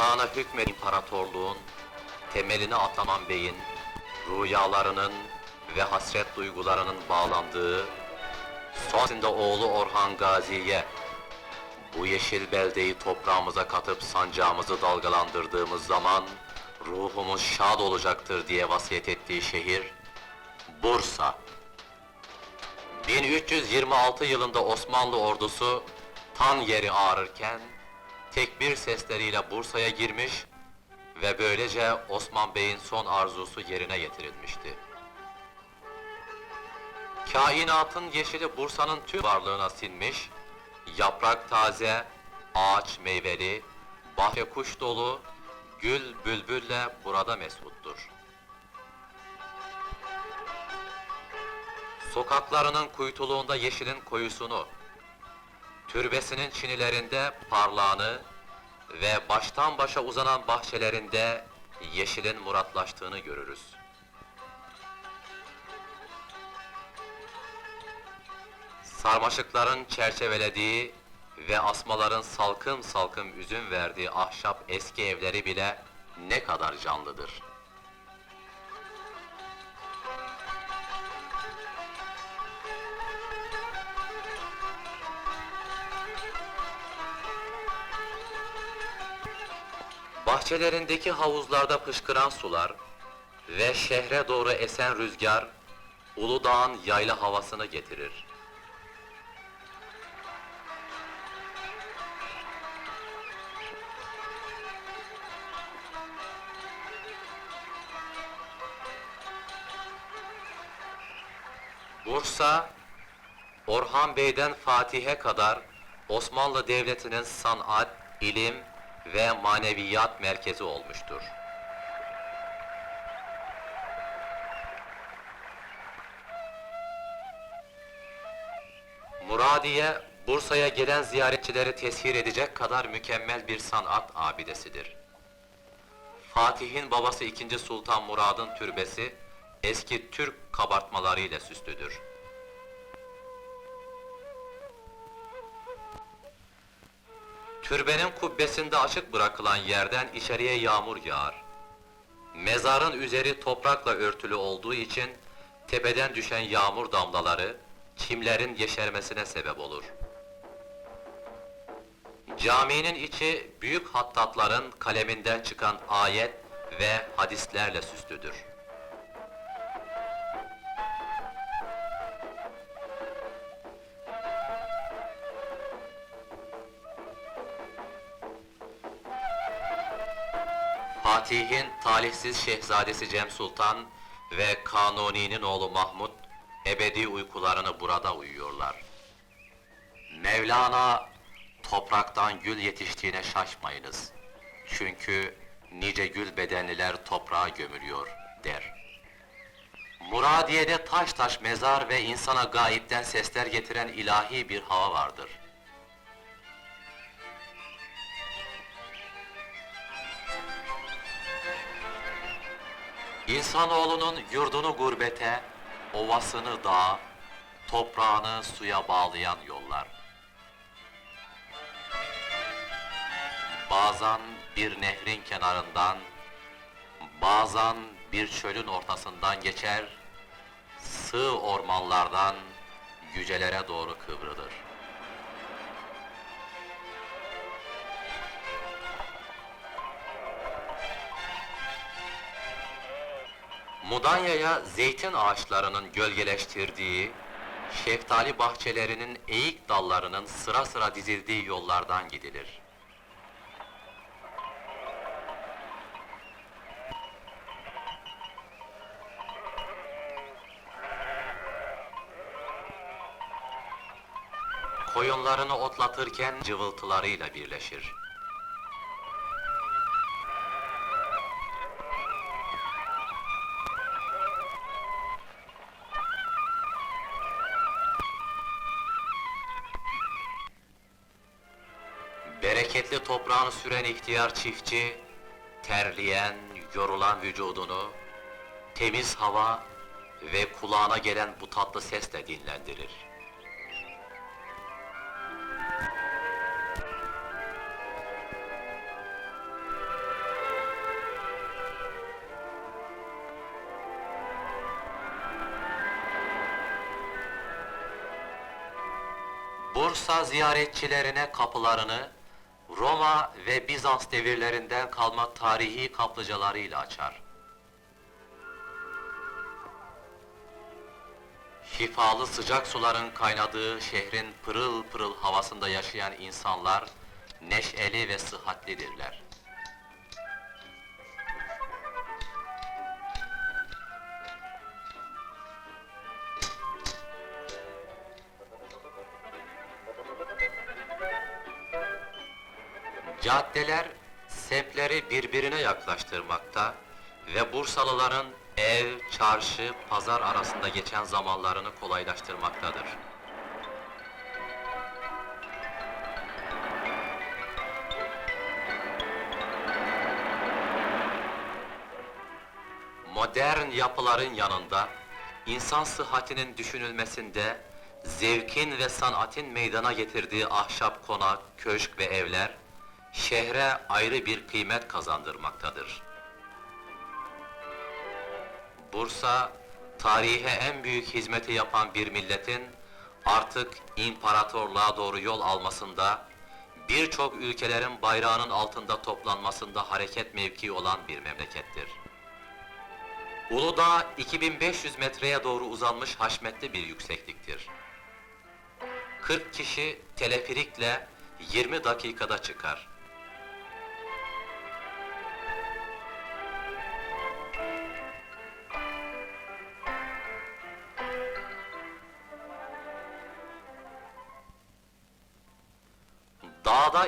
erkana hükmet imparatorluğun, temelini Ataman Bey'in, rüyalarının ve hasret duygularının bağlandığı, sonrasında oğlu Orhan Gazi'ye, bu yeşil beldeyi toprağımıza katıp sancağımızı dalgalandırdığımız zaman, ruhumuz şad olacaktır diye vasiyet ettiği şehir, Bursa. 1326 yılında Osmanlı ordusu tan yeri ağrırken tekbir sesleriyle Bursa'ya girmiş ve böylece Osman Bey'in son arzusu yerine getirilmişti. Kainatın yeşili Bursa'nın tüm varlığına sinmiş, yaprak taze, ağaç meyveli, bahçe kuş dolu, gül bülbülle burada mesuttur. Sokaklarının kuytuluğunda yeşilin koyusunu, türbesinin çinilerinde parlağını ve baştan başa uzanan bahçelerinde yeşilin muratlaştığını görürüz. Sarmaşıkların çerçevelediği ve asmaların salkım salkım üzüm verdiği ahşap eski evleri bile ne kadar canlıdır. Bahçelerindeki havuzlarda fışkıran sular ve şehre doğru esen rüzgar, Uludağ'ın yayla havasını getirir. Bursa, Orhan Bey'den Fatih'e kadar Osmanlı Devleti'nin sanat, ilim ve maneviyat merkezi olmuştur. Muradiye, Bursa'ya gelen ziyaretçileri teshir edecek kadar mükemmel bir sanat abidesidir. Fatih'in babası 2. Sultan Murad'ın türbesi, eski Türk kabartmalarıyla süslüdür. Türbenin kubbesinde açık bırakılan yerden içeriye yağmur yağar. Mezarın üzeri toprakla örtülü olduğu için tepeden düşen yağmur damlaları çimlerin yeşermesine sebep olur. Caminin içi büyük hattatların kaleminden çıkan ayet ve hadislerle süslüdür. Fatih'in talihsiz şehzadesi Cem Sultan ve Kanuni'nin oğlu Mahmud ebedi uykularını burada uyuyorlar. Mevlana topraktan gül yetiştiğine şaşmayınız. Çünkü nice gül bedenliler toprağa gömülüyor der. Muradiye'de taş taş mezar ve insana gayipten sesler getiren ilahi bir hava vardır. İnsanoğlunun yurdunu gurbete, ovasını dağa, toprağını suya bağlayan yollar. Bazen bir nehrin kenarından, bazen bir çölün ortasından geçer, sığ ormanlardan yücelere doğru kıvrılır. Mudanya'ya zeytin ağaçlarının gölgeleştirdiği, şeftali bahçelerinin eğik dallarının sıra sıra dizildiği yollardan gidilir. Koyunlarını otlatırken cıvıltılarıyla birleşir. toprağını süren ihtiyar çiftçi, terleyen, yorulan vücudunu, temiz hava ve kulağına gelen bu tatlı sesle dinlendirir. Bursa ziyaretçilerine kapılarını Roma ve Bizans devirlerinden kalma tarihi kaplıcalarıyla açar. Şifalı sıcak suların kaynadığı şehrin pırıl pırıl havasında yaşayan insanlar neşeli ve sıhhatlidirler. Caddeler semtleri birbirine yaklaştırmakta ve Bursalıların ev, çarşı, pazar arasında geçen zamanlarını kolaylaştırmaktadır. Modern yapıların yanında insan sıhhatinin düşünülmesinde zevkin ve sanatın meydana getirdiği ahşap konak, köşk ve evler şehre ayrı bir kıymet kazandırmaktadır. Bursa, tarihe en büyük hizmeti yapan bir milletin artık imparatorluğa doğru yol almasında, birçok ülkelerin bayrağının altında toplanmasında hareket mevkii olan bir memlekettir. Uludağ 2500 metreye doğru uzanmış haşmetli bir yüksekliktir. 40 kişi teleferikle 20 dakikada çıkar.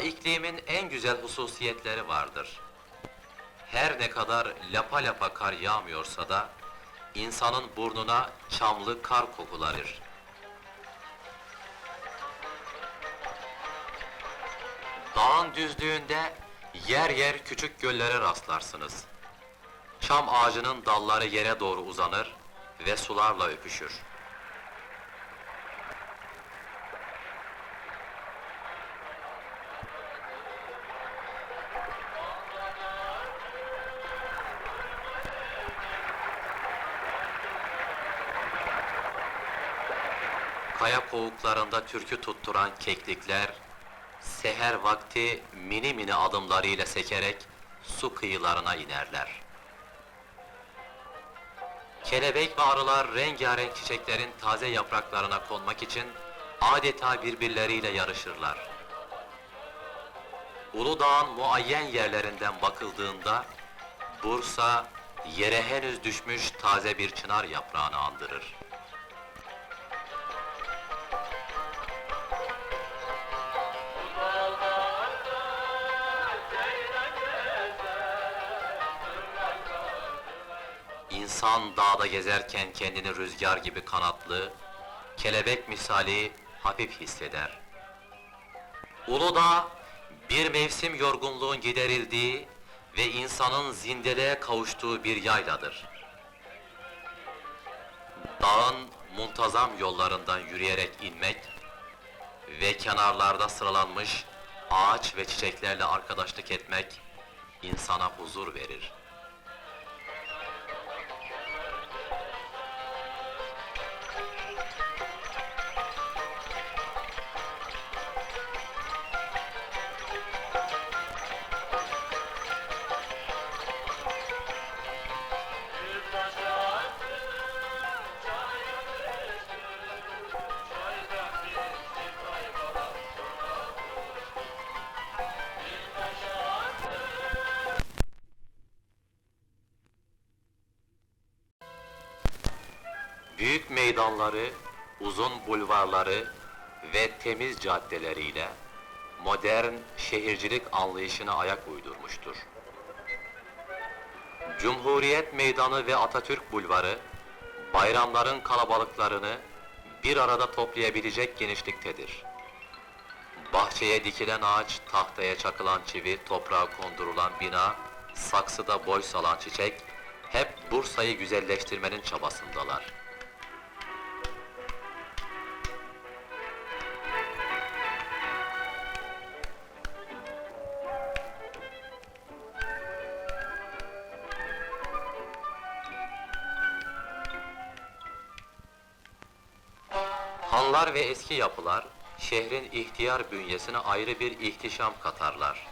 İklimin en güzel hususiyetleri vardır. Her ne kadar lapa lapa kar yağmıyorsa da, insanın burnuna çamlı kar kokularır. Dağın düzlüğünde yer yer küçük göllere rastlarsınız. Çam ağacının dalları yere doğru uzanır ve sularla öpüşür. Kaya kovuklarında türkü tutturan keklikler, seher vakti mini mini adımlarıyla sekerek su kıyılarına inerler. Kelebek ve arılar rengarenk çiçeklerin taze yapraklarına konmak için adeta birbirleriyle yarışırlar. Uludağ'ın muayyen yerlerinden bakıldığında, Bursa, yere henüz düşmüş taze bir çınar yaprağını andırır. İnsan dağda gezerken kendini rüzgar gibi kanatlı, kelebek misali hafif hisseder. Uludağ, bir mevsim yorgunluğun giderildiği ve insanın zindeliğe kavuştuğu bir yayladır. Dağın muntazam yollarından yürüyerek inmek ve kenarlarda sıralanmış ağaç ve çiçeklerle arkadaşlık etmek insana huzur verir. Meydanları, uzun bulvarları ve temiz caddeleriyle modern şehircilik anlayışına ayak uydurmuştur. Cumhuriyet Meydanı ve Atatürk Bulvarı, bayramların kalabalıklarını bir arada toplayabilecek genişliktedir. Bahçeye dikilen ağaç, tahtaya çakılan çivi, toprağa kondurulan bina, saksıda boy salan çiçek, hep Bursa'yı güzelleştirmenin çabasındalar. Hanlar ve eski yapılar, şehrin ihtiyar bünyesine ayrı bir ihtişam katarlar.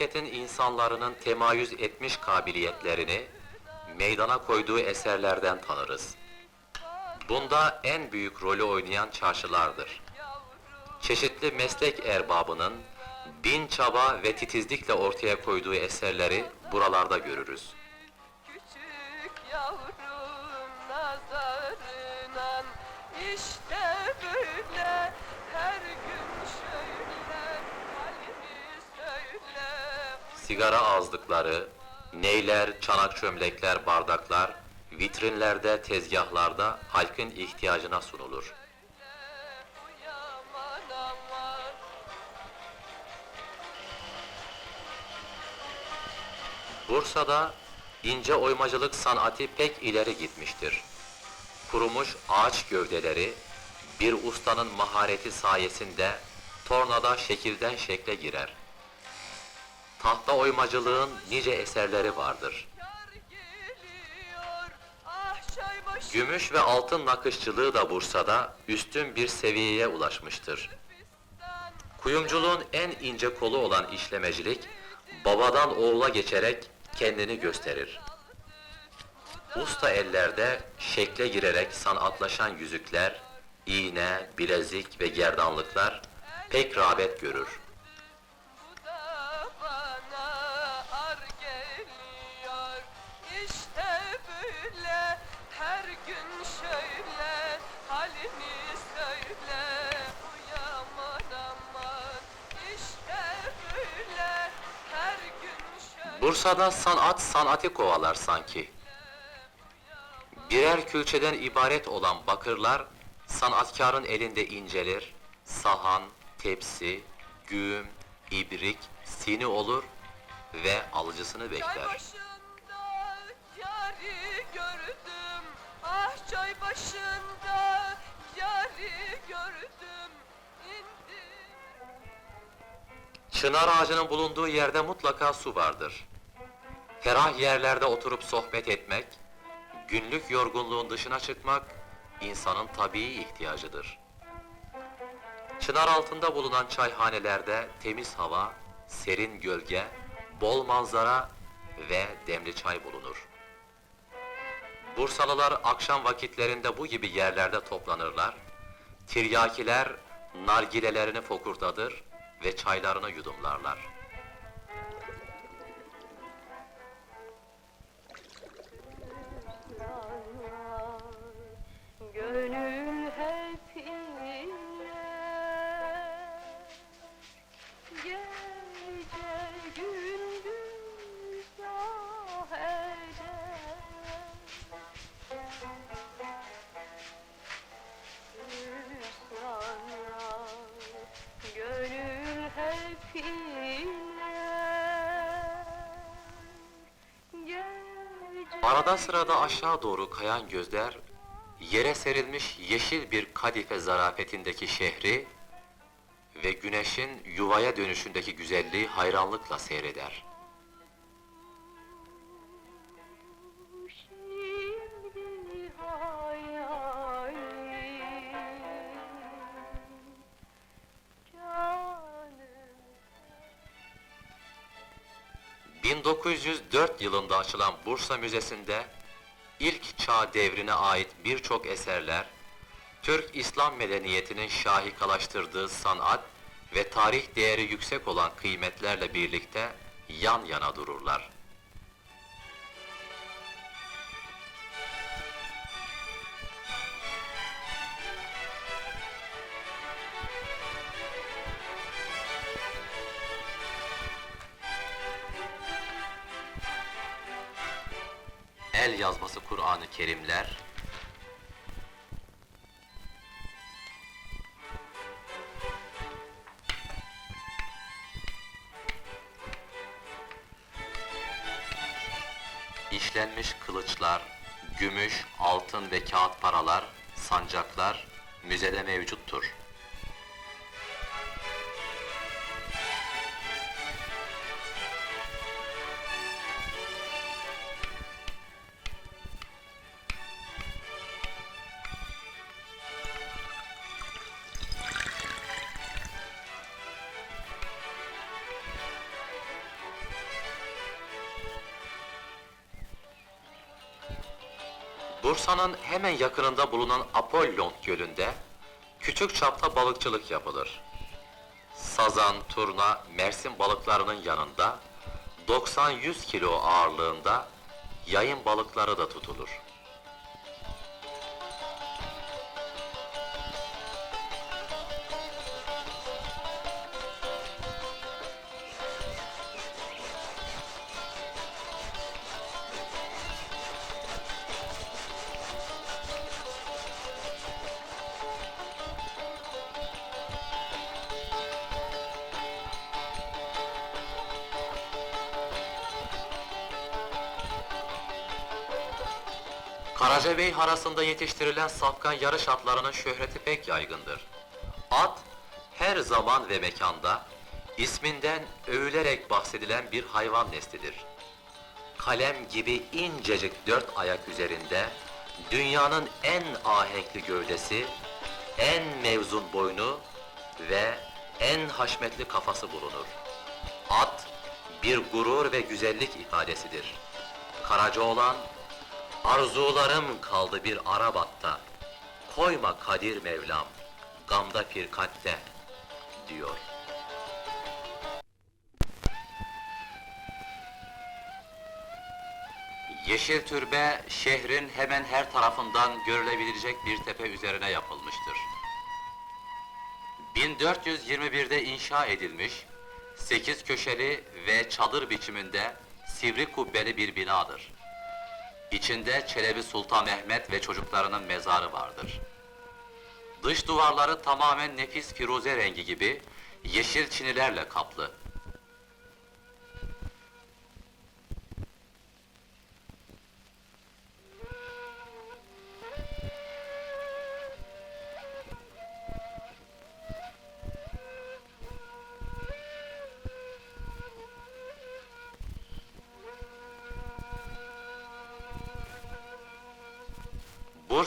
Memleketin insanların temayüz etmiş kabiliyetlerini meydana koyduğu eserlerden tanırız. Bunda en büyük rolü oynayan çarşılardır. Çeşitli meslek erbabının bin çaba ve titizlikle ortaya koyduğu eserleri buralarda görürüz. Küçük yavrum nazarınan işte böyle Sigara ağızlıkları, neyler, çanak çömlekler, bardaklar, vitrinlerde, tezgahlarda halkın ihtiyacına sunulur. Bursa'da ince oymacılık sanatı pek ileri gitmiştir. Kurumuş ağaç gövdeleri bir ustanın mahareti sayesinde tornada şekilden şekle girer. Tahta oymacılığın nice eserleri vardır. Ah Gümüş ve altın nakışçılığı da Bursa'da üstün bir seviyeye ulaşmıştır. Kuyumculuğun en ince kolu olan işlemecilik, babadan oğula geçerek kendini gösterir. Usta ellerde şekle girerek sanatlaşan yüzükler, iğne, bilezik ve gerdanlıklar pek rağbet görür. Bursa'da sanat sanatı kovalar sanki. Birer külçeden ibaret olan bakırlar, sanatkarın elinde incelir, sahan, tepsi, güğüm, ibrik, sini olur ve alıcısını bekler. Ah çay başında yari gördüm İndi Çınar ağacının bulunduğu yerde mutlaka su vardır. Ferah yerlerde oturup sohbet etmek, günlük yorgunluğun dışına çıkmak, insanın tabii ihtiyacıdır. Çınar altında bulunan çayhanelerde temiz hava, serin gölge, bol manzara ve demli çay bulunur. Bursalılar akşam vakitlerinde bu gibi yerlerde toplanırlar, tiryakiler nargilelerini fokurdadır ve çaylarını yudumlarlar. Arada sırada aşağı doğru kayan gözler, yere serilmiş yeşil bir kadife zarafetindeki şehri ve güneşin yuvaya dönüşündeki güzelliği hayranlıkla seyreder. Açılan Bursa Müzesi'nde ilk çağ devrine ait birçok eserler, Türk İslam medeniyetinin şahikalaştırdığı sanat ve tarih değeri yüksek olan kıymetlerle birlikte yan yana dururlar. el yazması Kur'an-ı Kerimler, işlenmiş kılıçlar, gümüş, altın ve kağıt paralar, sancaklar müzede mevcuttur. Bursa'nın hemen yakınında bulunan Apollon Gölü'nde küçük çapta balıkçılık yapılır. Sazan, turna, mersin balıklarının yanında 90-100 kilo ağırlığında yayın balıkları da tutulur. Karacabey harasında yetiştirilen safkan yarış atlarının şöhreti pek yaygındır. At, her zaman ve mekanda isminden övülerek bahsedilen bir hayvan neslidir. Kalem gibi incecik dört ayak üzerinde, dünyanın en ahenkli gövdesi, en mevzun boynu ve en haşmetli kafası bulunur. At, bir gurur ve güzellik ifadesidir. Karacaoğlan, Arzularım kaldı bir Arabat'ta. Koyma Kadir Mevlam, gamda firkatte, diyor. Yeşil türbe, şehrin hemen her tarafından görülebilecek bir tepe üzerine yapılmıştır. 1421'de inşa edilmiş, sekiz köşeli ve çadır biçiminde sivri kubbeli bir binadır. İçinde Çelebi Sultan Mehmet ve çocuklarının mezarı vardır. Dış duvarları tamamen nefis firuze rengi gibi yeşil çinilerle kaplı.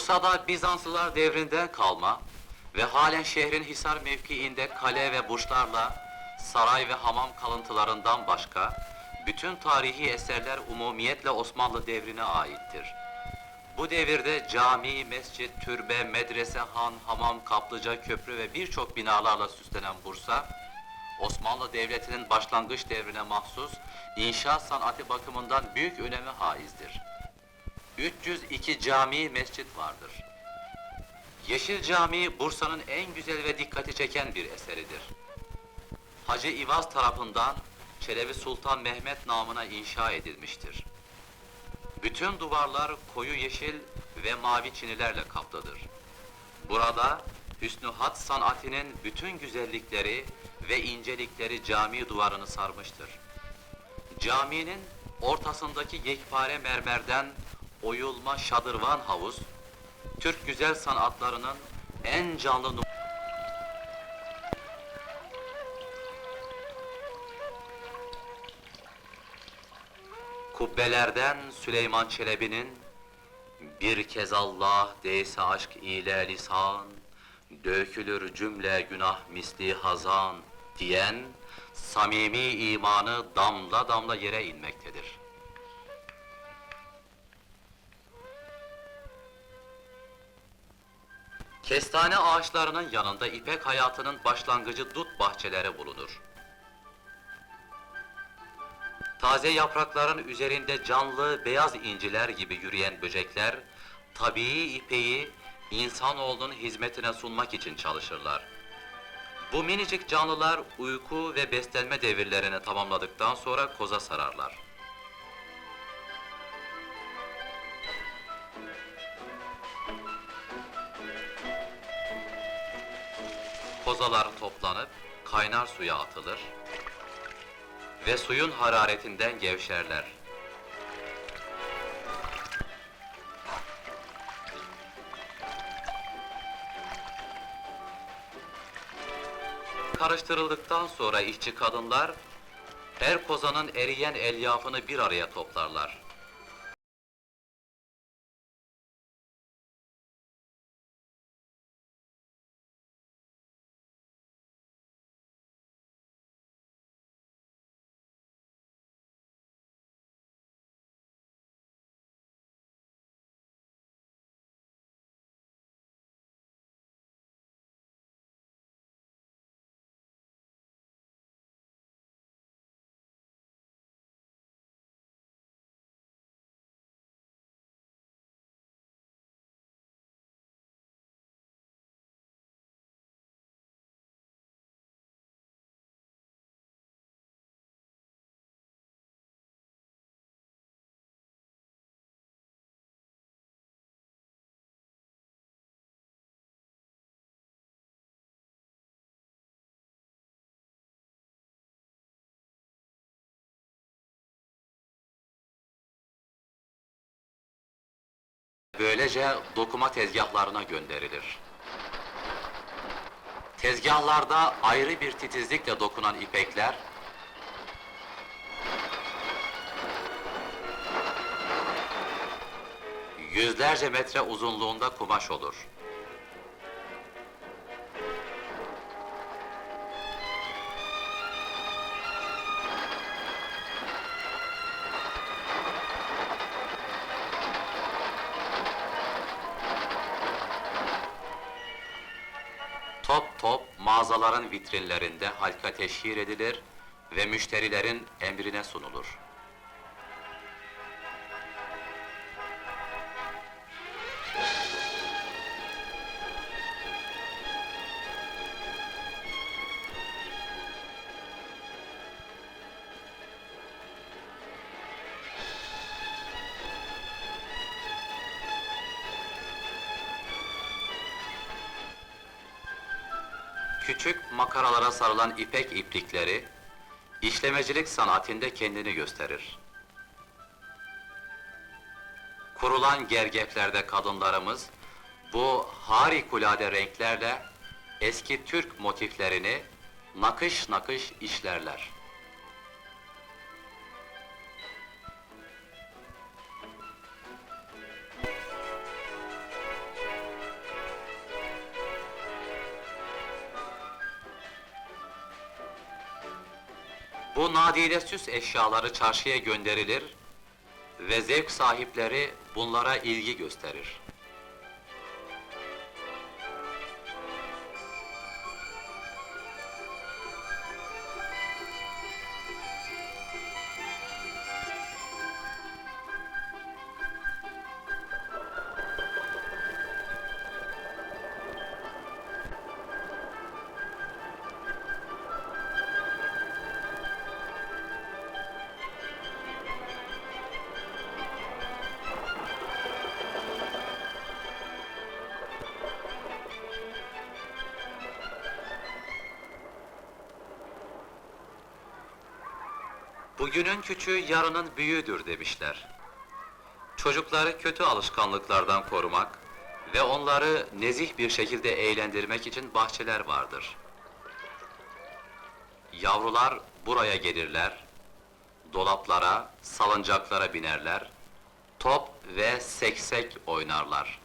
Bursa'da Bizanslılar devrinden kalma ve halen şehrin Hisar mevkiinde kale ve burçlarla saray ve hamam kalıntılarından başka bütün tarihi eserler umumiyetle Osmanlı devrine aittir. Bu devirde cami, mescit, türbe, medrese, han, hamam, kaplıca, köprü ve birçok binalarla süslenen Bursa, Osmanlı Devleti'nin başlangıç devrine mahsus inşaat sanatı bakımından büyük öneme haizdir. 302 cami mescit vardır. Yeşil Cami Bursa'nın en güzel ve dikkati çeken bir eseridir. Hacı İvaz tarafından Çelebi Sultan Mehmet namına inşa edilmiştir. Bütün duvarlar koyu yeşil ve mavi çinilerle kaplıdır. Burada Hüsnü Hat sanatinin bütün güzellikleri ve incelikleri cami duvarını sarmıştır. Caminin ortasındaki yekpare mermerden oyulma şadırvan havuz, Türk güzel sanatlarının en canlı Kubbelerden Süleyman Çelebi'nin bir kez Allah değse aşk ile lisan, dökülür cümle günah misli hazan diyen samimi imanı damla damla yere inmektedir. Kestane ağaçlarının yanında ipek hayatının başlangıcı dut bahçeleri bulunur. Taze yaprakların üzerinde canlı beyaz inciler gibi yürüyen böcekler, tabii ipeği insanoğlunun hizmetine sunmak için çalışırlar. Bu minicik canlılar uyku ve beslenme devirlerini tamamladıktan sonra koza sararlar. kozalar toplanıp kaynar suya atılır ve suyun hararetinden gevşerler. Karıştırıldıktan sonra işçi kadınlar her kozanın eriyen elyafını bir araya toplarlar. Böylece dokuma tezgahlarına gönderilir. Tezgahlarda ayrı bir titizlikle dokunan ipekler, yüzlerce metre uzunluğunda kumaş olur. Mağazaların vitrinlerinde halka teşhir edilir ve müşterilerin emrine sunulur. Küçük makaralara sarılan ipek iplikleri, işlemecilik sanatinde kendini gösterir. Kurulan gergeplerde kadınlarımız, bu harikulade renklerle eski Türk motiflerini nakış nakış işlerler. Bu nadide süs eşyaları çarşıya gönderilir ve zevk sahipleri bunlara ilgi gösterir. Bugünün küçüğü yarının büyüğüdür demişler. Çocukları kötü alışkanlıklardan korumak ve onları nezih bir şekilde eğlendirmek için bahçeler vardır. Yavrular buraya gelirler, dolaplara, salıncaklara binerler, top ve seksek oynarlar.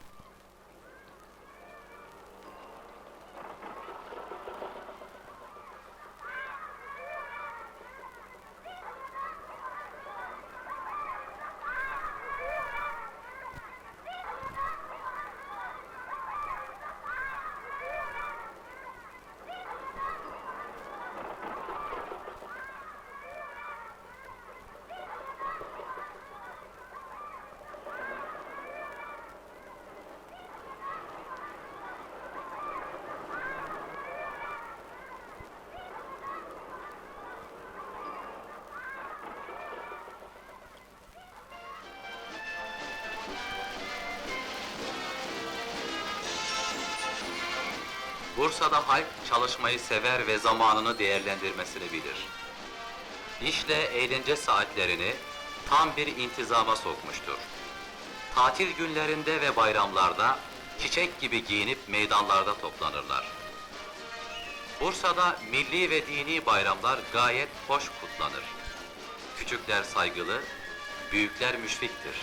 Bursa'da halk çalışmayı sever ve zamanını değerlendirmesini bilir. İşle eğlence saatlerini tam bir intizama sokmuştur. Tatil günlerinde ve bayramlarda çiçek gibi giyinip meydanlarda toplanırlar. Bursa'da milli ve dini bayramlar gayet hoş kutlanır. Küçükler saygılı, büyükler müşfiktir.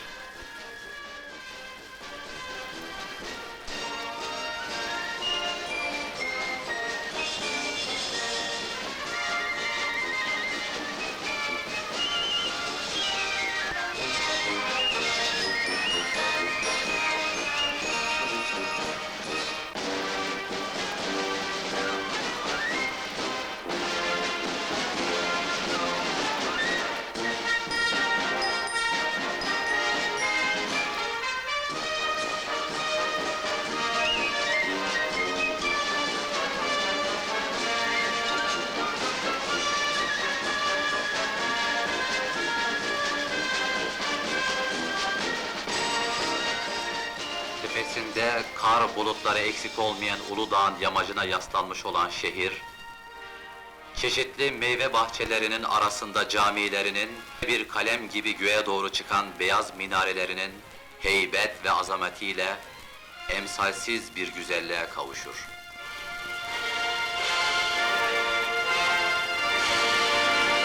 Bulutları eksik olmayan Uludağ'ın yamacına yaslanmış olan şehir, çeşitli meyve bahçelerinin arasında camilerinin, bir kalem gibi göğe doğru çıkan beyaz minarelerinin heybet ve azametiyle emsalsiz bir güzelliğe kavuşur.